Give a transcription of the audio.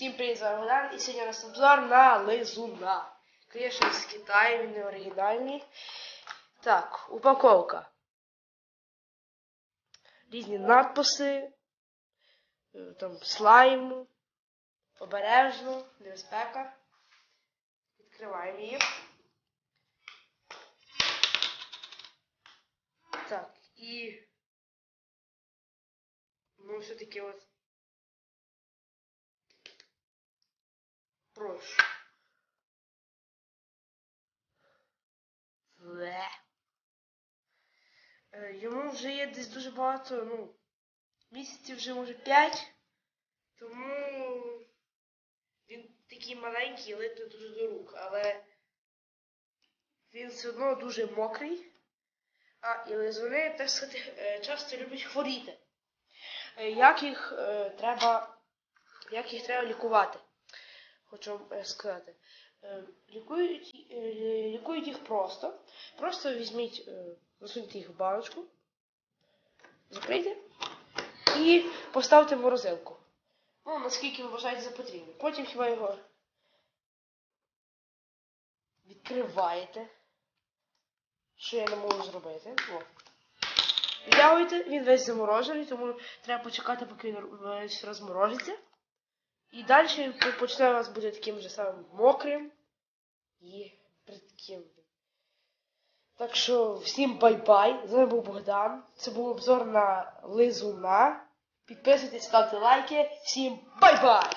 Всім привіт, з вами Богдан, і сьогодні у нас обзор на лизуна. Звісно, з Китаю, він не оригінальний. Так, упаковка. Різні надписи, е, там слайм, обережно, небезпека. Відкриваємо її. Так, і ну все-таки от прошу. Ле. Е, Йому вже є десь дуже багато, ну, місяців вже може 5, тому він такий маленький, липне дуже до рук, але він все одно дуже мокрий. А, і лизуни, так сказати, е, часто люблять хворіти. Е, Як їх треба, як їх треба лікувати? Хочу вам е, сказати. Е, Лікують, е, лікують їх просто. Просто візьміть, засуньте їх в баночку, закрийте і поставте в морозилку. Ну, наскільки ви вважаєте за потрібне. Потім хіба його відкриваєте. Що я не можу зробити. О. Витягуєте, він весь заморожений, тому треба почекати, поки він розморожиться. Він почне у вас будет таким же самим мокрим і бридким. Так що всім бай-бай. З вами був Богдан. Це був обзор на лизуна. Підписуйтесь, ставте лайки. Всім бай-бай!